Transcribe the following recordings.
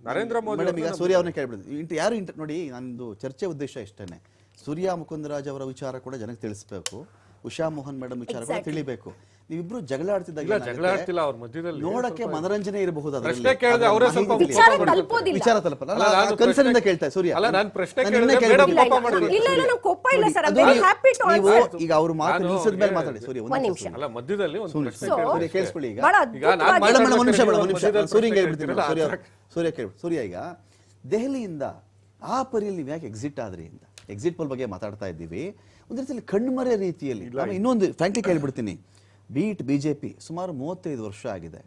Narendra Modi madam ಈಗ ಸೂರ್ಯ ಅವ್ರನ್ನ ಕೇಳ್ಬಿಡುದು. Int ಯಾರು ಇಂಟ್ ನೋಡಿ ನಂದು ಚರ್ಚೆ ಉದ್ದೇಶ ಇಷ್ಟೇನೆ. ಸೂರ್ಯ ಮುಕುಂದರಾಜ್ ಅವರ ವಿಚಾರ ಕೂಡ ಜನಕ್ಕೆ ತಿಳಿಸ್ಬೇಕು. ಉಷಾ ಮೋಹನ್ ಮೇಡಮ್ ವಿಚಾರ ಕೂಡ ತಿಳಿಬೇಕು. ನೀವಿಬ್ರು ಜಗಳ ಆಡ್ತಿದ್ದಾಗ ಇಲ್ಲ ಏನಾಗುತ್ತೆ? ಜಗಳ ಆಡ್ತಿಲ್ಲ ಅವ್ರ ಮಧ್ಯದಲ್ಲಿ. ನೋಡಕ್ಕೆ ಮನರಂಜನೆ ಇರಬಹುದು ಅದರಲ್ಲಿ. ಪ್ರಶ್ನೆ ಕೇಳಿದ್ರೆ ಅವರೇ ಸ್ವಲ್ಪ ವಿಚಾರ ತಿಳಿಸಿ. ತಲುಪಲ್ಲ. ನಾನು ಕನ್ಸರ್ನ್ ಇಂದ ಪ್ರಶ್ನೆ- ಸೂರ್ಯ. ಅಲ್ಲ, ನಾನು ಪ್ರಶ್ನೆ ಕೋಪ. ಇಲ್ಲ ಇಲ್ಲ ಕೋಪ ಇಲ್ಲ ಸರ್ ಹ್ಯಾಪಿ ಟು ಆನ್ಸರ್ ಈಗ ಅವ್ರ ಮಾತು ಮೇಲೆ ಮಾತಾಡಿ ಸೂರ್ಯ ಒಂದ್ ನಿಮಿಷ. ಅಲ್ಲ ಮಧ್ಯದಲ್ಲಿ ಒಂದು ಪ್ರಶ್ನೆ So, ಸೂರ್ಯ ಕೇಳಿಸ್ಕೊಳ್ಳಿ ಈಗ. ಈಗ ನಾನು ಒಂದು ನಿಮಿಷ ಒಂದು ನಿಮಿಷ. ಸೂರ್ಯ ಹೇಳ್ಬಿಡ್ತೀನಿ ಸೂರ್ಯ ಸೂರ್ಯ ಕೇಳಿ. ಸೂರ್ಯ ಈಗ ದೆಹಲಿಯಿಂದ ಆ ಪರಿಯಲ್ಲಿ ನೀವು ಯಾಕೆ ಎಕ್ಸಿಟ್ ಆದ್ರಿ ಅಂತ. ಎಕ್ಸಿಟ್ ಪೋಲ್ ಬಗ್ಗೆ ಮಾತಾಡ್ತಾ ಇದ್ದೀವಿ. ಒಂದು ರೀತಿಯಲ್ಲಿ ಕಣ್ಮರೆ ರೀತಿಯಲ್ಲಿ. ನಾನು ಇನ್ನೊಂದು ಫ್ರಾಂಕ್ಲಿ ಕೇಳಿಬಿಡ್ತೀನಿ. ಬೀಟ್ ಪಿ ಸುಮಾರು ಮೂವತ್ತೈದು ವರ್ಷ ಆಗಿದೆ.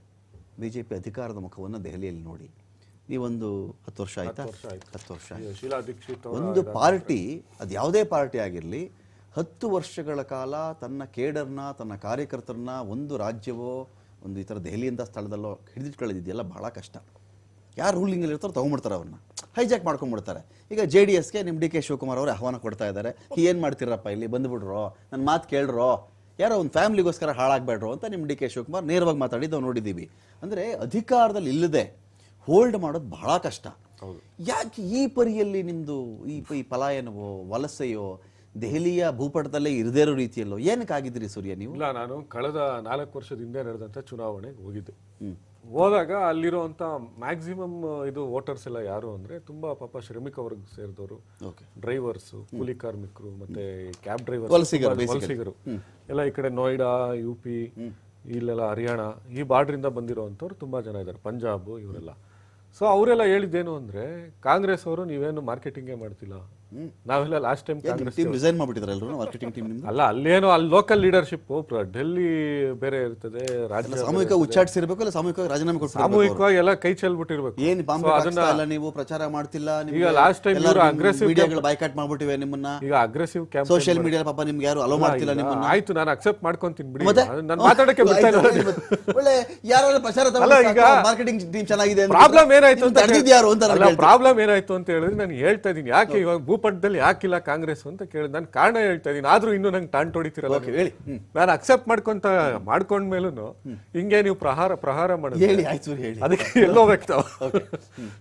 ಬಿ ಜೆ ಪಿ ಅಧಿಕಾರದ ಮುಖವನ್ನು ದೆಹಲಿಯಲ್ಲಿ ನೋಡಿ. ನೀವೊಂದು ಹತ್ತು ವರ್ಷ ಆಯ್ತಾ? ಹತ್ತು ವರ್ಷ ಆಯ್ತು. ಒಂದು ಪಾರ್ಟಿ ಅದು ಯಾವುದೇ ಪಾರ್ಟಿ ಆಗಿರಲಿ ಹತ್ತು ವರ್ಷಗಳ ಕಾಲ ತನ್ನ ಕೇಡರ್ನ ತನ್ನ ಕಾರ್ಯಕರ್ತರನ್ನ ಒಂದು ರಾಜ್ಯವೋ ಒಂದು ಈ ಥರ ದೆಹಲಿಯಿಂದ ಸ್ಥಳದಲ್ಲೋ ಹಿಡಿದಿಟ್ಕೊಳ್ಳೋದಿದೆಯಲ್ಲ ಬಹಳ ಕಷ್ಟ. ಯಾರು ರೂಲಿಂಗಲ್ಲಿ ಇರ್ತಾರೋ ತಗೊಂಡ್ಬಿಡ್ತಾರೆ ಅವ್ರನ್ನ. ಹೈಜಾಕ್ ಮಾಡ್ಕೊಂಡ್ಬಿಡ್ತಾರೆ. ಈಗ ಜೆ ಡಿ ಎಸ್ಗೆ ನಿಮ್ಮ ಡಿ ಕೆ ಶಿವಕುಮಾರ್ ಅವರು ಆಹ್ವಾನ ಕೊಡ್ತಾ ಇದ್ದಾರೆ. ಏನು ಮಾಡ್ತೀರಪ್ಪ ಇಲ್ಲಿ? ಬಂದ್ಬಿಡ್ರೋ? ನನ್ನ ಮಾತು ಕೇಳ್ರೋ? ಯಾರೋ ಒಂದು ಫ್ಯಾಮಿಲಿಗೋಸ್ಕರ ಹಾಳಾಗ್ಬೇಡ್ರೋ? ಅಂತ ನಿಮ್ಮ ಡಿ ಕೆ ಶಿವಕುಮಾರ್ ನೇರವಾಗಿ ಮಾತಾಡಿದ್ದು ನಾವು ನೋಡಿದ್ದೀವಿ. ಅಂದರೆ ಅಧಿಕಾರದಲ್ಲಿ ಇಲ್ಲದೆ ಹೋಲ್ಡ್ ಮಾಡೋದು ಬಹಳ ಕಷ್ಟ. ಯಾಕೆ ಈ ಪರಿಯಲ್ಲಿ ನಿಮ್ದು ಈ ಪ- ಈ ಪಲಾಯನವೋ ವಲಸೆಯೋ ದೆಹಲಿಯ ಭೂಪಟದಲ್ಲೇ ಇರದೇ ಇರೋ ರೀತಿಯಲ್ಲೋ? ಏನಕ್ಕಾಗಿದ್ರಿ ಸೂರ್ಯ ನೀವು? ಇಲ್ಲ ನಾನು ಕಳೆದ ನಾಲ್ಕು ವರ್ಷದಿಂದ ನಡೆದಂತ ಚುನಾವಣೆಗೆ ಹೋಗಿದ್ದೆ. ಹೋದಾಗ ಅಲ್ಲಿರುವಂತ ಮ್ಯಾಕ್ಸಿಮಮ್ ಇದು ವೋಟರ್ಸ್ ಎಲ್ಲ ಯಾರು ಅಂದ್ರೆ ತುಂಬಾ ಪಾಪ ಶ್ರಮಿಕ ವರ್ಗ ಸೇರಿದವರು. ಡ್ರೈವರ್ಸ್ ಕೂಲಿ ಕಾರ್ಮಿಕರು ಮತ್ತೆ ಕ್ಯಾಬ್ ಡ್ರೈವರ್ ವಲಸಿಗರು, ಎಲ್ಲ ಈ ಕಡೆ ನೋಯ್ಡಾ ಯು ಪಿ ಇಲ್ಲೆಲ್ಲ ಹರಿಯಾಣ ಈ ಬಾರ್ಡ್ರಿಂದ ಬಂದಿರೋವಂಥವ್ರು ತುಂಬಾ ಜನ ಇದ್ದಾರೆ. ಪಂಜಾಬ್ ಇವರೆಲ್ಲ. ಸೊ ಅವರೆಲ್ಲ ಹೇಳಿದ್ದೇನು ಅಂದ್ರೆ ಕಾಂಗ್ರೆಸ್ ಅವರು ನೀವೇನು ಮಾರ್ಕೆಟಿಂಗೇ ಮಾಡ್ತಿಲ್ಲ. ನಾವೆಲ್ಲ ಲಾಸ್ಟ್ ಟೈಮ್ ಟೀಮ್ ರಿಸೈನ್ ಮಾಡ್ಬಿಟ್ಟಿದ್ದಾರೆ ಎಲ್ಲರೂ ಮಾರ್ಕೆಟಿಂಗ್ ಟೀಮ್ ನಿಮ್ದು? ಅಲ್ಲ ಅಲ್ಲೇನೋ ಅಲ್ಲಿ ಲೋಕಲ್ ಲೀಡರ್ಶಿಪ್ ಡೆಲ್ಲಿ ಬೇರೆ ಇರ್ತದೆ ರಾಜ್ಯ ಸಾಮೂಹಿಕ ಉಚ್ಚಾಟಿಸಿರ್ಬೇಕು ಇಲ್ಲ ಸಾಮೂಹಿಕವಾಗಿ ರಾಜೀನಾಮೆ ಕೊಡ್ಬೇಕು ಸಾಮೂಹಿಕವಾಗಿ ಎಲ್ಲ ಕೈ ಚೆಲ್ಬಿಟ್ಟಿರ್ಬೇಕು. ಏನ್ ಬಾಂಬೆ ಅದನ್ನ ಅಲ್ಲ ನೀವು ಪ್ರಚಾರ ಮಾಡ್ತಿಲ್ಲ ಈಗ ಲಾಸ್ಟ್ ಟೈಮ್ ಎಲ್ಲರೂ ಅಗ್ರೆಸಿವ್ ಮೀಡಿಯಾಗಳು ಬೈಕಾಟ್ ಮಾಡ್ಬಿಟ್ಟಿವೆ ನಿಮ್ಮನ್ನ. ಈಗ ಅಗ್ರೆಸಿವ್ ಕ್ಯಾಂಪ್ ಸೋಷಿಯಲ್ ಮೀಡಿಯಾ ಪಾಪ ನಿಮ್ಗೆ ಯಾರು ಅಲೋ ಮಾಡ್ತಿಲ್ಲ ನಿಮ್ಮನ್ನ. ಆಯ್ತು ನಾನು ಅಕ್ಸೆಪ್ಟ್ ಮಾಡ್ಕೊಂತೀನಿ ಬಿಡಿ. ನಾನು ಮಾತಾಡಕ್ಕೆ ಬಿಡ್ತಾ ಇಲ್ಲ ಒಳ್ಳೆ ಯಾರು ಪ್ರಚಾರ ಅಲ್ಲ, ಈಗ ಮಾರ್ಕೆಟಿಂಗ್ ಟೀಮ್ ಚೆನ್ನಾಗಿದೆ ಪ್ರಾಬ್ಲಮ್ ಏನಾಯ್ತು ಅಂತ ಯಾರು ಅಂತ. ಪ್ರಾಬ್ಲಮ್ ಏನಾಯ್ತು ಅಂತ ಹೇಳಿದ್ರೆ ನಾನು ಹೇಳ್ತಾ ಇದ್ದೀನಿ. ಯಾಕೆ ಇವಾಗ ಭೂಪಟದಲ್ಲಿ ಯಾಕಿಲ್ಲ ಕಾಂಗ್ರೆಸ್ ಅಂತ ಕೇಳಿ ನಾನು ಕಾರಣ ಹೇಳ್ತಾ ಇದ್ದೀನಿ. ಆದ್ರೂ ಇನ್ನೂ ನಂಗೆ ತಾಣ್ ಹೊಡಿತಿರಲ್ಲ ಹೇಳಿ. ನಾನು ಅಕ್ಸೆಪ್ಟ್ ಮಾಡ್ಕೊಂತ ಮಾಡ್ಕೊಂಡ್ಮೇಲೂ ಹಿಂಗೆ ನೀವು ಪ್ರಹಾರ ಪ್ರಹಾರ ಮಾಡೋದು ಹೇಳಿ ಆಯ್ತು ಹೇಳಿ. ಅದಕ್ಕೆ ಎಲ್ಲೋ ವ್ಯಕ್ತ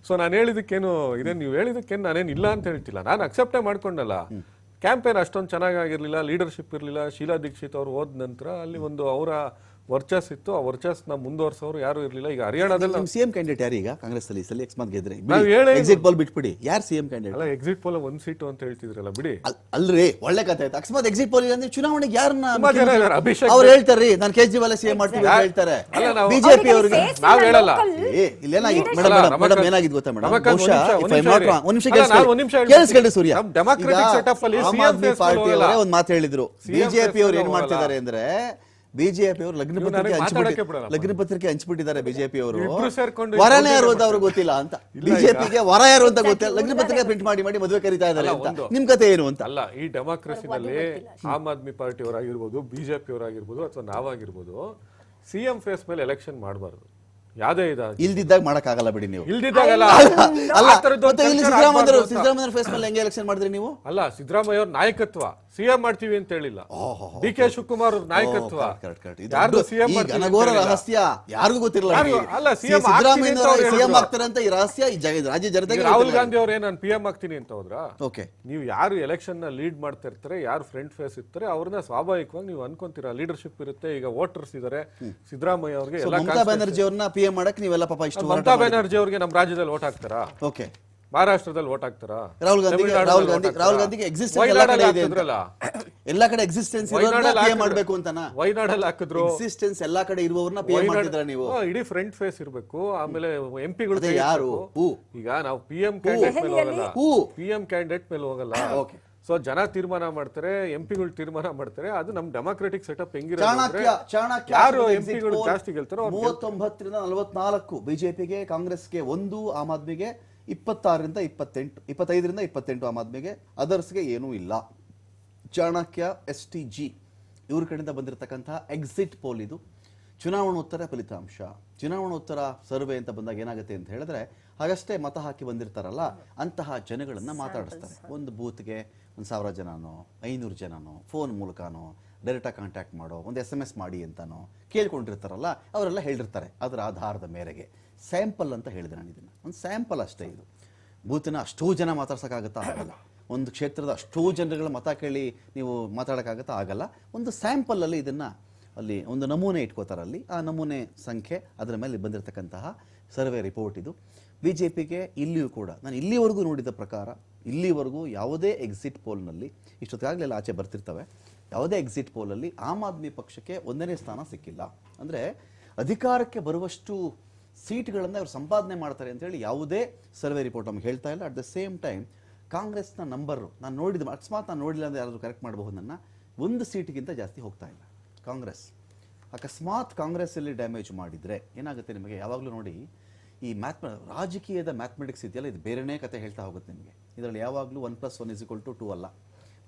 ಸೊ ನಾನು ಹೇಳಿದಕ್ಕೇನು ಇದೇನು ನೀವು ಹೇಳಿದಕ್ಕೇನು ನಾನೇನು ಇಲ್ಲ ಅಂತ ಹೇಳ್ತಿಲ್ಲ. ನಾನು ಅಕ್ಸೆಪ್ಟೇ ಮಾಡ್ಕೊಂಡಲ್ಲ. ಕ್ಯಾಂಪೇನ್ ಅಷ್ಟೊಂದು ಚೆನ್ನಾಗಿರ್ಲಿಲ್ಲ ಲೀಡರ್ಶಿಪ್ ಇರಲಿಲ್ಲ ಶೀಲಾ ದೀಕ್ಷಿತ್ ಅವರು ಹೋದ ನಂತರ ಅಲ್ಲಿ ಒಂದು ಅವರ ವರ್ಚಸ್ ಇತ್ತು. ಆ ವರ್ಚಸ್ನ ಮುಂದುವರ್ಸೋರು ಯಾರು ಇರಲಿಲ್ಲ. ಈಗ ಹರಿಯಾಣದಲ್ಲಿ ನಿಮ್ ಸಿಎಂ ಕ್ಯಾಂಡಿಡೇಟ್ ಯಾರು ಈಗ? ಕಾಂಗ್ರೆಸ್ ಅಲ್ಲಿ ಸಲ ಎಕ್ಸ್ಮಾತ್ ಗೆದ್ರೆ. ನಾವ್ ಹೇಳೇ ಎಕ್ಸಿಟ್ ಪೋಲ್ ಬಿಟ್ಬಿಡಿ. ಯಾರು ಸಿಎಂ ಕ್ಯಾಂಡಿಡೇಟ್ ಅಲ್ಲ ಎಕ್ಸಿಟ್ ಪೋಲ್ ಒಂದು ಸೀಟು ಅಂತ ಹೇಳ್ತಿದ್ರಲ್ಲ ಬಿಡಿ. ಅಲ್ರಿ ಒಳ್ಳೆ ಕಥೆ ಆಯ್ತು. ಅಕಸ್ಮಾತ್ ಎಕ್ಸಿಟ್ ಪೋಲ್ ಅಂದ್ರೆ ಚುನಾವಣೆಗೆ ಯಾರನ್ನ ತುಂಬಾ ಜನ. ಅಭಿಷೇಕ್ ಅವ್ರು ಹೇಳ್ತಾರೆ ನಾನು ಕೇಜ್ರಿವಾಲ್ ಸಿಎಂ ಮಾಡ್ತೀವಿ ಅಂತ ಹೇಳ್ತಾರೆ. ಅಲ್ಲ, ನಾವು- ಬಿಜೆಪಿ ಅವ್ರಿಗೆ ಅವ್ರಿಗೆ ನಾವ್ ಹೇಳಲ್ಲ. ಏ, ಇಲ್ಲೇನಾಗಿತ್ತು ಅಲ್ಲ, ಮೇಡಮ್ ಮೇಡಮ್ ರಮಾಕಾಂತ್- ಏನಾಗಿದ್ದು ಗೊತ್ತಾ ಮೇಡಮ್ ರಮಾಕಾಂತ್ ಬಹುಶಃ ಒಂದ್ if ನಿಮಿಷ I'm not wrong, ಒಂದ್ ನಿಮಿಷ ಅಲ್ಲ. ನಾನು ಒಂದ್ ನಿಮಿಷ. ಕೇಳಿಸ್ಕೊಳ್ಳಿ ಸೂರ್ಯ. ನಮ್ democratic setup ಅಲ್ಲಿ CM face ಪಾರ್ಟಿ. ಅವರೇ ಒಂದ್ ಮಾತು ಹೇಳಿದ್ರು. ಬಿಜೆಪಿ ಅವ್ರು ಏನ್ ಮಾಡ್ತಿದ್ದಾರೆ ಅಂದ್ರೆ ಬಿಜೆಪಿ ಅವರು ಲಗ್ನ ಪತ್ರಿಕೆ ಹಂಚ್ಬಿಟ್ಟು. ಲಗ್ನ ಪತ್ರಿಕೆ ಹಂಚ್ಬಿಟ್ಟಿದ್ದಾರೆ ಬಿಜೆಪಿ ಅವರು. ವರನೇ ಯಾರು ಅಂತ ಅವ್ರಿಗೆ ಗೊತ್ತಿಲ್ಲ ಅಂತ. ಬಿಜೆಪಿಗೆ ವರ ಯಾರು ಅಂತ ಗೊತ್ತಿಲ್ಲ. ಲಗ್ನ ಪತ್ರಿಕೆ ಪ್ರಿಂಟ್ ಮಾಡಿ ಮಾಡಿ ಮದುವೆ ಕರೀತಾ ಇದ್ದಾರೆ ಅಂತ. ನಿಮ್ ಕತೆ ಏನು ಅಂತ? ಅಲ್ಲ ಈ ಡೆಮಾಕ್ರಸಿನಲ್ಲಿ ಆಮ್ ಆದ್ಮಿ ಪಾರ್ಟಿ ಅವರಾಗಿರ್ಬೋದು ಬಿಜೆಪಿ ಅವರಾಗಿರ್ಬೋದು ಅಥವಾ ನಾವಾಗಿರ್ಬೋದು ಸಿಎಂ ಫೇಸ್ ಮೇಲೆ ಎಲೆಕ್ಷನ್ ಮಾಡಬಾರ್ದು. ಯಾವ್ದೇ ಇದ ಇಲ್ದಿದ್ದಾಗ ಮಾಡಕ್ಕಾಗಲ್ಲ ಬಿಡಿ ನೀವು. ಇಲ್ದಿದ್ದಾಗಲ್ಲ ಅಲ್ಲ ಸಿದ್ದರಾಮಯ್ಯ ಸಿದ್ದರಾಮಯ್ಯ ಫೇಸ್ ಮೇಲೆ ಹೆಂಗೆ ಎಲೆಕ್ಷನ್ ಮಾಡಿದ್ರಿ ನೀವು? ಅಲ್ಲ ಸಿದ್ದರಾಮಯ್ಯ ಅವ್ರ ನಾಯಕತ್ವ. ಸಿಎಂ ಮಾಡ್ತೀವಿ ಅಂತ ಹೇಳಿಲ್ಲ. ಡಿ ಕೆ ಶಿವಕುಮಾರ್ ನಾಯಕತ್ವ. ಯಾರ್ದು ಸಿಎಂ ಘನಘೋರ ರಹಸ್ಯ ಯಾರಿಗೂ ಗೊತ್ತಿರಲ್ಲ ಅಲ್ಲ, ಸಿಎಂ ಸಿಎಂ ಆಗ್ತಾರೆ ಅಂತ ಈ ರಹಸ್ಯ ರಾಜ್ಯ ಜನತೆಗೆ ರಾಹುಲ್. ಗಾಂಧಿ ಅವ್ರು ನಾನು ಪಿ ಎಂ ಆಗ್ತೀನಿ ಅಂತ ಹೋದ್ರ? ಓಕೆ. ನೀವು ಯಾರು ಎಲೆಕ್ಷನ್ನ ಲೀಡ್ ಮಾಡ್ತಾ ಇರ್ತಾರೆ ಯಾರು ಫ್ರಂಟ್ ಫೇಸ್ ಇರ್ತಾರೆ ಅವ್ರನ್ನ ಸ್ವಾಭಾವಿಕವಾಗಿ ನೀವು ಅನ್ಕೊಂತೀರಾ. ಲೀಡರ್ಶಿಪ್ ಇರುತ್ತೆ ಈಗ ವೋಟರ್ಸ್ ಇದಾರೆ. ಸಿದ್ದರಾಮಯ್ಯ ಅವ್ರಿಗೆ ಮಮತಾ ಬ್ಯಾನರ್ಜಿ ಅವ್ರನ್ನ ಪಿ ಎಂ ಮಾಡಕ್ ನೀವೆಲ್ಲ ಪಾಪ ಇಷ್ಟು ಮಮತಾ ಬ್ಯಾನರ್ಜಿ ಅವ್ರಿಗೆ ನಮ್ಮ ರಾಜ್ಯದಲ್ಲಿ ವೋಟ್ ಹಾಕ್ತಾರಾ? ಓಕೆ. ಮಹಾರಾಷ್ಟ್ರದಲ್ಲಿ ಓಟ್ ಹಾಕ್ತಾರಾ? ರಾಹುಲ್ ಗಾಂಧಿ ರಾಹುಲ್ ಗಾಂಧಿ ರಾಹುಲ್ ಗಾಂಧಿಗೆ ಎಕ್ಸಿಸ್ಟೆನ್ಸ್ ಎಲ್ಲ ಕಡೆ ಇದೆ ಅಂತ. ಎಲ್ಲ ಕಡೆ ಎಕ್ಸಿಸ್ಟೆನ್ಸ್ ಇರೋರನ್ನ ಪಿ ಮಾಡಬೇಕು ಹಾಕಿದ್ರು. ವೈನಾಡಲ್ಲಿ ಅಂತನಾ? ವಯನಾಡಲ್ಲಿ ಹಾಕಿದ್ರು. ಎಕ್ಸಿಸ್ಟೆನ್ಸ್ ಎಲ್ಲಾ ಕಡೆ ಇರುವವ್ರನ್ನ ಪಿ ಮಾಡಿದ್ರ ವಯನಾಡ್- ಮಾಡ್ತಿದ್ರ ನೀವು? ಹಾ, ಇಡೀ ಫ್ರಂಟ್ ಫೇಸ್ ಇರಬೇಕು. ಆಮೇಲೆ ಎಂ ಪಿಗಳು ಅದೇ ಯಾರು? ಹೂ? ಈಗ ನಾವು ಪಿಎಂ ಕ್ಯಾಂಡಿಡೇಟ್ ಮೇಲೆ ಹೋಗಲ್ಲ. ಹೂ? ಪಿ ಎಂ ಕ್ಯಾಂಡಿಡೇಟ್ ಮೇಲೆ ಹೋಗಲ್ಲ. ಓಕೆ. ಸೊ ಜನ ತೀರ್ಮಾನ ಮಾಡ್ತಾರೆ ಎಂ ಪಿಗಳು ತೀರ್ಮಾನ ಮಾಡ್ತಾರೆ. ಅದು ನಮ್ ಡೆಮಾಕ್ರೆಟಿಕ್ ಸೆಟಪ್ ಹೆಂಗಿರೋದು ಅಂದ್ರೆ ಚಾಣಕ್ಯ ಚಾಣಕ್ಯ ಯಾರು ಎಂ ಪಿಗಳು ಜಾಸ್ತಿ ಗೆಲ್ತಾರೋ ಅವ್ರು ಮೂವತ್ತೊಂಬತ್ತರಿಂದ ನಲವತ್ನಾಲ್ಕು ಬಿಜೆಪಿಗೆ ಕಾಂಗ್ರೆಸ್ಗೆ ಒಂದು ಆಮ್ ಆದ್ಮಿಗೆ ಇಪ್ಪತ್ತಾರರಿಂದ ಇಪ್ಪತ್ತೆಂಟು ಇಪ್ಪತ್ತೈದರಿಂದ ಇಪ್ಪತ್ತೆಂಟು ಆಮ್ ಆದ್ಮಿಗೆ. ಅದರ್ಸ್ಗೆ ಏನೂ ಇಲ್ಲ. ಚಾಣಕ್ಯ ಎಸ್ ಟಿ ಜಿ ಇವ್ರ ಕಡೆಯಿಂದ ಬಂದಿರತಕ್ಕಂಥ ಎಕ್ಸಿಟ್ ಪೋಲ್ ಇದು. ಚುನಾವಣೋತ್ತರ ಫಲಿತಾಂಶ. ಚುನಾವಣೋತ್ತರ ಸರ್ವೆ ಅಂತ ಬಂದಾಗ ಏನಾಗುತ್ತೆ ಅಂತ ಹೇಳಿದ್ರೆ ಹಾಗಷ್ಟೇ ಮತ ಹಾಕಿ ಬಂದಿರ್ತಾರಲ್ಲ ಅಂತಹ ಜನಗಳನ್ನ ಮಾತಾಡಿಸ್ತಾರೆ. ಒಂದು ಬೂತ್ಗೆ ಒಂದು ಸಾವಿರ ಜನನೋ ಐನೂರು ಜನನೋ ಫೋನ್ ಮೂಲಕನೋ ಡೈರೆಕ್ಟಾಗಿ ಕಾಂಟ್ಯಾಕ್ಟ್ ಮಾಡೋ ಒಂದು ಎಸ್ ಎಂ ಎಸ್ ಮಾಡಿ ಅಂತನೋ ಕೇಳ್ಕೊಂಡಿರ್ತಾರಲ್ಲ ಅವರೆಲ್ಲ ಹೇಳಿರ್ತಾರೆ. ಅದರ ಆಧಾರದ ಮೇರೆಗೆ. ಸ್ಯಾಂಪಲ್ ಅಂತ ಹೇಳಿದೆ ನಾನು ಇದನ್ನು. ಒಂದು ಸ್ಯಾಂಪಲ್ ಅಷ್ಟೇ ಇದು. ಬೂತಿನ ಅಷ್ಟೋ ಜನ ಮಾತಾಡ್ಸೋಕ್ಕಾಗತ್ತಾ ಆಗಲ್ಲ. ಒಂದು ಕ್ಷೇತ್ರದ ಅಷ್ಟೋ ಜನರುಗಳ ಮತ ಕೇಳಿ ನೀವು ಮಾತಾಡೋಕ್ಕಾಗತ್ತಾ ಆಗಲ್ಲ. ಒಂದು ಸ್ಯಾಂಪಲಲ್ಲಿ ಇದನ್ನು ಅಲ್ಲಿ ಒಂದು ನಮೂನೆ ಇಟ್ಕೋತಾರೆ ಅಲ್ಲಿ. ಆ ನಮೂನೆ ಸಂಖ್ಯೆ ಅದರ ಮೇಲೆ ಬಂದಿರತಕ್ಕಂತಹ ಸರ್ವೆ ರಿಪೋರ್ಟ್ ಇದು. ಬಿ ಜೆ ಪಿಗೆ ಇಲ್ಲಿಯೂ ಕೂಡ, ನಾನು ಇಲ್ಲಿವರೆಗೂ ನೋಡಿದ ಪ್ರಕಾರ, ಇಲ್ಲಿವರೆಗೂ ಯಾವುದೇ ಎಕ್ಸಿಟ್ ಪೋಲ್ನಲ್ಲಿ ಇಷ್ಟೊತ್ತಾಗಲೆಲ್ಲ ಆಚೆ ಬರ್ತಿರ್ತವೆ, ಯಾವುದೇ ಎಕ್ಸಿಟ್ ಪೋಲಲ್ಲಿ ಆಮ್ ಆದ್ಮಿ ಪಕ್ಷಕ್ಕೆ ಒಂದನೇ ಸ್ಥಾನ ಸಿಕ್ಕಿಲ್ಲ. ಅಂದರೆ ಅಧಿಕಾರಕ್ಕೆ ಬರುವಷ್ಟು ಸೀಟ್ಗಳನ್ನು ಅವರು ಸಂಪಾದನೆ ಮಾಡ್ತಾರೆ ಅಂತ ಹೇಳಿ ಯಾವುದೇ ಸರ್ವೆ ರಿಪೋರ್ಟ್ ನಮ್ಗೆ ಹೇಳ್ತಾ ಇಲ್ಲ. ಅಟ್ ದ ಸೇಮ್ ಟೈಮ್ ಕಾಂಗ್ರೆಸ್ನ ನಂಬರು, ನಾನು ನೋಡಿದ ಅಕಸ್ಮಾತ್ ನಾನು ನೋಡಿಲ್ಲ ಅಂದರೆ ಯಾರಾದರೂ ಕರೆಕ್ಟ್ ಮಾಡಬಹುದು ನನ್ನ ಒಂದು ಸೀಟಿಗಿಂತ ಜಾಸ್ತಿ ಹೋಗ್ತಾ ಇಲ್ಲ. ಕಾಂಗ್ರೆಸ್. ಅಕಸ್ಮಾತ್ ಕಾಂಗ್ರೆಸ್ಸಲ್ಲಿ ಡ್ಯಾಮೇಜ್ ಮಾಡಿದರೆ ಏನಾಗುತ್ತೆ ನಿಮಗೆ? ಯಾವಾಗಲೂ ನೋಡಿ, ಈ ಮ್ಯಾಥ್ ರಾಜಕೀಯದ ಮ್ಯಾಥಮೆಟಿಕ್ಸ್ ಇದೆಯಲ್ಲ, ಇದು ಬೇರೆನೇ ಕತೆ ಹೇಳ್ತಾ ಹೋಗುತ್ತೆ ನಿಮಗೆ. ಇದರಲ್ಲಿ ಯಾವಾಗಲೂ one plus one is to two ಅಲ್ಲ.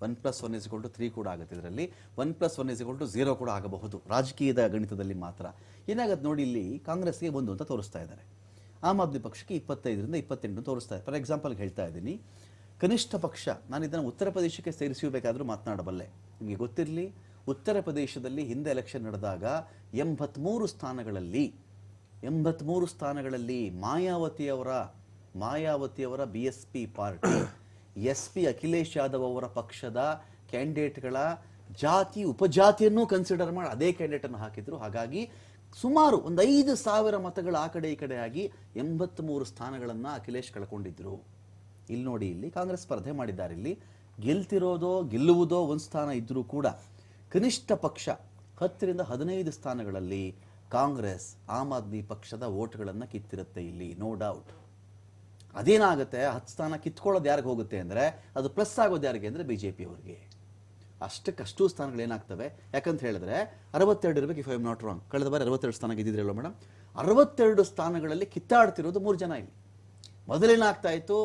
One plus one is to three ಕೂಡ ಆಗುತ್ತೆ ಇದರಲ್ಲಿ. One plus one is to zero ಕೂಡ ಆಗಬಹುದು. ರಾಜಕೀಯದ ಗಣಿತದಲ್ಲಿ ಮಾತ್ರ. ಏನಾಗುತ್ತೆ ನೋಡಿ ಇಲ್ಲಿ ಕಾಂಗ್ರೆಸ್ಗೆ ಒಂದು ಅಂತ ತೋರಿಸ್ತಾ ಇದ್ದಾರೆ. ಆಮ್ ಆದ್ಮಿ ಪಕ್ಷಕ್ಕೆ ಇಪ್ಪತ್ತೈದರಿಂದ ಇಪ್ಪತ್ತೆಂಟು ತೋರಿಸ್ತಾ ಫಾರ್ ಎಕ್ಸಾಂಪಲ್ಗೆ ಹೇಳ್ತಾ ಇದ್ದೀನಿ. ಕನಿಷ್ಠ ಪಕ್ಷ, ನಾನು ಇದನ್ನು ಉತ್ತರ ಪ್ರದೇಶಕ್ಕೆ ಸೇರಿಸಬೇಕಾದರೂ ಮಾತನಾಡಬಲ್ಲೆ. ನಿಮಗೆ ಗೊತ್ತಿರಲಿ? ಉತ್ತರ ಪ್ರದೇಶದಲ್ಲಿ ಹಿಂದೆ ಎಲೆಕ್ಷನ್ ನಡೆದಾಗ ಎಂಬತ್ಮೂರು ಸ್ಥಾನಗಳಲ್ಲಿ ಎಂಬತ್ಮೂರು ಸ್ಥಾನಗಳಲ್ಲಿ ಮಾಯಾವತಿಯವರ ಮಾಯಾವತಿಯವರ B S P party S P Akhilesh Yadav ಅವರ ಪಕ್ಷದ ಕ್ಯಾಂಡಿಡೇಟ್ಗಳ ಜಾತಿ, ಉಪಜಾತಿಯನ್ನು ಕನ್ಸಿಡರ್ ಮಾಡಿ ಅದೇ ಕ್ಯಾಂಡಿಡೇಟನ್ನು ಹಾಕಿದ್ರು. ಹಾಗಾಗಿ ಸುಮಾರು ಒಂದು ಐದು ಸಾವಿರ ಮತಗಳ ಆ ಕಡೆ ಈ ಕಡೆ ಆಗಿ ಎಂಬತ್ಮೂರು ಸ್ಥಾನಗಳನ್ನು ಅಖಿಲೇಶ್ ಕಳ್ಕೊಂಡಿದ್ರು. ಇಲ್ಲಿ ನೋಡಿ, ಇಲ್ಲಿ ಕಾಂಗ್ರೆಸ್ ಸ್ಪರ್ಧೆ ಮಾಡಿದ್ದಾರೆ. ಇಲ್ಲಿ ಗೆಲ್ತಿರೋದೋ, ಗೆಲ್ಲುವುದೋ ಒಂದು ಸ್ಥಾನ ಇದ್ದರೂ ಕೂಡ ಕನಿಷ್ಠ ಪಕ್ಷ ಹತ್ತರಿಂದ ಹದಿನೈದು ಸ್ಥಾನಗಳಲ್ಲಿ ಕಾಂಗ್ರೆಸ್, ಆಮ್ ಆದ್ಮಿ ಪಕ್ಷದ ಓಟ್ಗಳನ್ನು ಕಿತ್ತಿರುತ್ತೆ ಇಲ್ಲಿ ನೋ ಡೌಟ್ ಅದೇನಾಗುತ್ತೆ? ಹತ್ತು ಸ್ಥಾನ ಕಿತ್ಕೊಳ್ಳೋದು ಯಾರಿಗೆ ಹೋಗುತ್ತೆ ಅಂದರೆ, ಅದು ಪ್ಲಸ್ ಆಗೋದು ಯಾರಿಗೆ ಅಂದರೆ ಬಿ ಜೆ ಪಿ ಅವ್ರಿಗೆ. ಅಷ್ಟಕ್ಕಷ್ಟು ಸ್ಥಾನಗಳು ಏನಾಗ್ತವೆ? ಯಾಕಂತ ಹೇಳಿದ್ರೆ, ಅರವತ್ತೆರಡು ಇರಬೇಕು ಇಫ್ ಐ ನಾಟ್ ರಾಂಗ್ ಕಳೆದ ಬಾರಿ ಅರವತ್ತೆರಡು ಸ್ಥಾನ ಗೆದ್ದಿದ್ರಲ್ಲ ಮೇಡಮ್ ಅರವತ್ತೆರಡು ಸ್ಥಾನಗಳಲ್ಲಿ ಕಿತ್ತಾಡ್ತಿರೋದು ಮೂರು ಜನ ಇಲ್ಲಿ. ಮೊದಲೇನಾಗ್ತಾ ಇತ್ತು?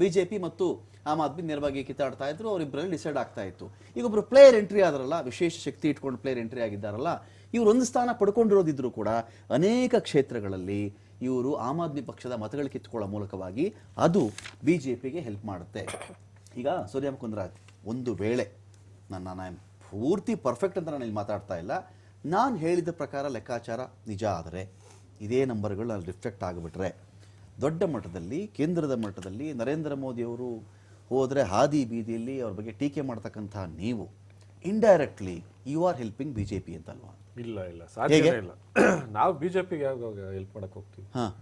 ಬಿ ಜೆ ಪಿ ಮತ್ತು ಆಮ್ ಆದ್ಮಿ ನೇರವಾಗಿ ಕಿತ್ತಾಡ್ತಾ ಇದ್ರು ಅವರಿಬ್ಬರಲ್ಲಿ ಡಿಸೈಡ್ ಆಗ್ತಾ ಇತ್ತು. ಈಗ ಒಬ್ಬರು ಪ್ಲೇಯರ್ ಎಂಟ್ರಿ ಆದ್ರಲ್ಲ, ವಿಶೇಷ ಶಕ್ತಿ ಇಟ್ಕೊಂಡು ಪ್ಲೇಯರ್ ಎಂಟ್ರಿ ಆಗಿದ್ದಾರಲ್ಲ, ಇವರು ಒಂದು ಸ್ಥಾನ ಪಡ್ಕೊಂಡಿರೋದಿದ್ರು ಕೂಡ ಅನೇಕ ಕ್ಷೇತ್ರಗಳಲ್ಲಿ ಇವರು ಆಮ್ ಆದ್ಮಿ ಪಕ್ಷದ ಮತಗಳು ಕಿತ್ಕೊಳ್ಳೋ ಮೂಲಕವಾಗಿ ಅದು ಬಿ ಜೆ ಪಿಗೆ ಹೆಲ್ಪ್ ಮಾಡುತ್ತೆ. ಈಗ ಸೂರ್ಯ ಒಂದು ವೇಳೆ ನನ್ನ ನಾನು ಪೂರ್ತಿ ಪರ್ಫೆಕ್ಟ್ ಅಂತ ನಾನು ಇಲ್ಲಿ ಮಾತಾಡ್ತಾ ಇಲ್ಲ. ನಾನು ಹೇಳಿದ ಪ್ರಕಾರ ಲೆಕ್ಕಾಚಾರ ನಿಜ ಆದರೆ ಇದೇ ನಂಬರ್ಗಳು ಅಲ್ಲಿ ರಿಫ್ಲೆಕ್ಟ್ ಆಗಿಬಿಟ್ರೆ ದೊಡ್ಡ ಮಟ್ಟದಲ್ಲಿ, ಕೇಂದ್ರದ ಮಟ್ಟದಲ್ಲಿ ನರೇಂದ್ರ ಮೋದಿಯವರು ಹೋದರೆ ಹಾದಿ ಬೀದಿಯಲ್ಲಿ ಅವ್ರ ಬಗ್ಗೆ ಟೀಕೆ ಮಾಡ್ತಕ್ಕಂಥ ನೀವು indirectly you are helping BJP J P ಅಂತಲ್ವಾ? ಇಲ್ಲ ಇಲ್ಲ. ಸಾಧ್ಯ ಇಲ್ಲ. ನಾವು ಬಿಜೆಪಿಗೆ ಯಾವಾಗ ಹೆಲ್ಪ್ ಮಾಡಕ್ ಹೋಗ್ತೀವಿ? ಹಾಂ.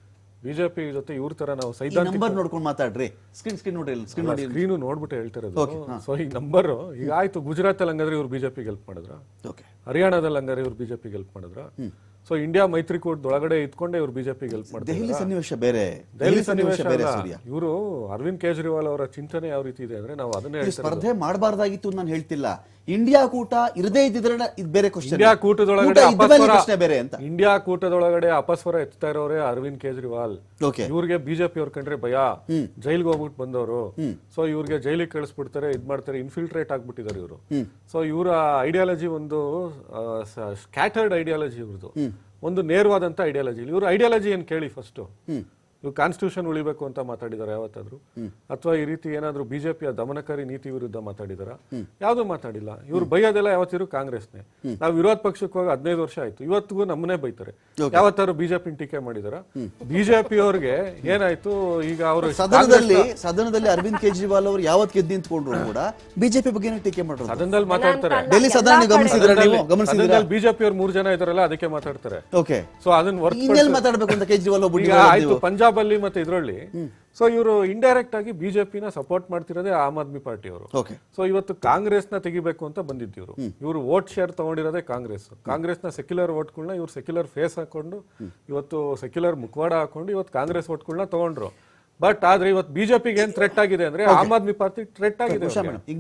ಬಿಜೆಪಿ ಜೊತೆ ಇವ್ರ ತರ ನಾವು ಸೈದ್ಧಾಂತಿಕ ನಂಬರ್ ನೋಡ್ಕೊಂಡು ಮಾತಾಡ್ರಿ. ಸ್ಕ್ರೀನ್ ಸ್ಕ್ರೀನ್ ನೋಡಿ ಸ್ಕ್ರೀನ್ ನೋಡಿ. ಸ್ಕ್ರೀನು ನೋಡ್ಬಿಟ್ಟು ಹೇಳ್ತಿರೋದು. ಸೊ ಈ ನಂಬರ್ ಈಗ ಆಯ್ತು ಗುಜರಾತ್ ಅಲ್ಲಿ ಹಂಗಾದ್ರೆ ಇವ್ರು ಬಿಜೆಪಿಗೆ ಹೆಲ್ಪ್ ಮಾಡಿದ್ರ? ಓಕೆ ಹರಿಯಾಣದಲ್ಲಿ ಹಂಗಾದ್ರೆ ಇವ್ರು ಬಿಜೆಪಿಗೆ ಹೆಲ್ಪ್ ಮಾಡಿದ್ರ? ಸೊ ಇಂಡಿಯಾ ಮೈತ್ರಿಕೂಟದ ಒಳಗಡೆ ಇದ್ಕೊಂಡೆ ಇವ್ರು ಬಿಜೆಪಿಗೆ ಹೆಲ್ಪ್ ಮಾಡಿದ್ರು? ದೆಹಲಿ ಸನ್ನಿವೇಶ ಬೇರೆ. ದೆಹಲಿ ಸನ್ನಿವೇಶ ಬೇರೆ ಇವರು ಅರವಿಂದ್ ಕೇಜ್ರಿವಾಲ್ ಅವರ ಚಿಂತನೆ ಯಾವ ರೀತಿ ಇದೆ ಅಂದ್ರೆ ನಾವು ಅದನ್ನೇ ಸ್ಪರ್ಧೆ ಮಾಡಬಾರ್ದಾಗಿತ್ತು ನಾನು ಹೇಳ್ತಿಲ್ಲ. ಇಂಡಿಯಾ ಕೂಟ ಇರದೇ ಇದ್ದಿದ್ರೆ ಇದು ಬೇರೆ ಕ್ವಶನ್ ಇಂಡಿಯಾ ಕೂಟದೊಳಗಡೆ ಅಪಸ್ವರ ಪ್ರಶ್ನೆ ಬೇರೆ ಅಂತ. ಇಂಡಿಯಾ ಕೂಟದೊಳಗಡೆ ಅಪಸ್ವರ ಎತ್ತಾ ಇರೋರೆ ಅರವಿಂದ್ ಕೇಜ್ರಿವಾಲ್. ಇವ್ರಿಗೆ ಬಿಜೆಪಿ ಅವ್ರ ಕಂಡ್ರೆ ಭಯ. ಜೈಲ್ಗೆ ಹೋಗ್ಬಿಟ್ಟು ಬಂದವರು. ಸೊ ಇವ್ರಿಗೆ ಜೈಲಿಗೆ ಕಳಿಸ್ಬಿಡ್ತಾರೆ ಇದ್ ಮಾಡ್ತಾರೆ ಇನ್ಫಿಲ್ಟ್ರೇಟ್ ಆಗ್ಬಿಟ್ಟಿದ್ದಾರೆ ಇವರು. ಸೊ ಇವರ ಐಡಿಯಾಲಜಿ ಒಂದು ಸ್ಕ್ಯಾಟರ್ಡ್ ಐಡಿಯಾಲಜಿ ಇವ್ರದ್ದು ಒಂದು ನೇರವಾದಂತ ಐಡಿಯಾಲಜಿ ಇವ್ರ ಐಡಿಯಾಲಜಿ ಏನ್ ಕೇಳಿ ಫಸ್ಟ್ ಇವ್ರು ಕಾನ್ಸ್ಟಿಟ್ಯೂಷನ್ ಉಳಿಬೇಕು ಅಂತ ಮಾತಾಡಿದಾರ ಯಾವತ್ತಾದ್ರು. ಅಥವಾ ಈ ರೀತಿ ಏನಾದ್ರು ಬಿಜೆಪಿಯ ದಮನಕಾರಿ ನೀತಿ ವಿರುದ್ಧ ಮಾತಾಡಿದಾರ? ಯಾವುದು ಮಾತಾಡಿಲ್ಲ. ಇವ್ರು ಬೈಯೋದೆಲ್ಲ ಯಾವತ್ತಿರು ಕಾಂಗ್ರೆಸ್ನೇ. ನಾವು ವಿರೋಧ ಪಕ್ಷಕ್ಕೆ ಹೋಗಿ ಹದಿನೈದು ವರ್ಷ ಆಯ್ತು. ಇವತ್ತಿಗೂ ನಮ್ಮನ್ನೇ ಬೈತಾರೆ. ಯಾವತ್ತಾರು ಬಿಜೆಪಿ ಟೀಕೆ ಮಾಡಿದಾರ? ಬಿಜೆಪಿ ಅವ್ರಿಗೆ ಏನಾಯ್ತು? ಈಗ ಅವರು ಸದನದಲ್ಲಿ ಸದನದಲ್ಲಿ ಅರವಿಂದ್ ಕೇಜ್ರಿವಾಲ್ ಅವರು ಯಾವತ್ ಗೆದ್ದು ನಿಂತ್ಕೊಂಡ್ರು ಕೂಡ ಬಿಜೆಪಿ ಬಗ್ಗೆ ಟೀಕೆ ಮಾಡೋದು ಸದನದಲ್ಲಿ ಮಾತಾಡ್ತಾರೆ. ಡೆಲ್ಲಿ ಸದನ ಗಮನಿಸಿದ್ರೆ ನೀವು? ಗಮನಿಸಿದ್ರೆ? ಬಿಜೆಪಿ ಅವ್ರು ಮೂರ್ ಜನ ಇದಾರಲ್ಲ ಅದಕ್ಕೆ ಮಾತಾಡ್ತಾರೆ. ಓಕೆ. ಸೊ ಅದನ್ನ ವರ್ಕ್ ಮಾತಾಡ್ಬೇಕು ಅಂತ ಕೇಜ್ರಿವಾಲ್ ಒಬ್ಬ ಆಯ್ತು ಪಂಜಾಬ್ ಅಲ್ಲಿ ಮತ್ತೆ ಇದರಲ್ಲಿ ಸೊ ಇವರು ಇಂಡೈರೆಕ್ಟ್ ಆಗಿ ಬಿಜೆಪಿನ ಸಪೋರ್ಟ್ ಮಾಡ್ತಿರೋದೇ ಆಮ್ ಆದ್ಮಿ ಪಾರ್ಟಿ ಅವರು. ಸೊ ಇವತ್ತು ಕಾಂಗ್ರೆಸ್ನ ತೆಗಿಬೇಕು ಅಂತ ಬಂದಿದ್ದು ಇವರು ವೋಟ್ ಶೇರ್ ತಗೊಂಡಿರೋದೇ ಕಾಂಗ್ರೆಸ್. ಕಾಂಗ್ರೆಸ್ನ ಸೆಕ್ಯುಲರ್ ವೋಟ್ಗಳನ್ನ ಇವರು ಸೆಕ್ಯುಲರ್ ಫೇಸ್ ಹಾಕೊಂಡು ಇವತ್ತು ಸೆಕ್ಯುಲರ್ ಮುಖವಾಡ ಹಾಕೊಂಡು ಇವತ್ತು ಕಾಂಗ್ರೆಸ್ ವೋಟ್ಗಳನ್ನ ತಗೊಂಡ್ರು. ಬಟ್ ಆದ್ರೆ ಇವತ್ತು ಬಿಜೆಪಿಗೆ ಏನ್ ಥ್ರೆಟ್ ಆಗಿದೆ ಅಂದ್ರೆ ಆಮ್ ಆದ್ಮಿ ಪಾರ್ಟಿ ಥ್ರೆಟ್ ಆಗಿದೆ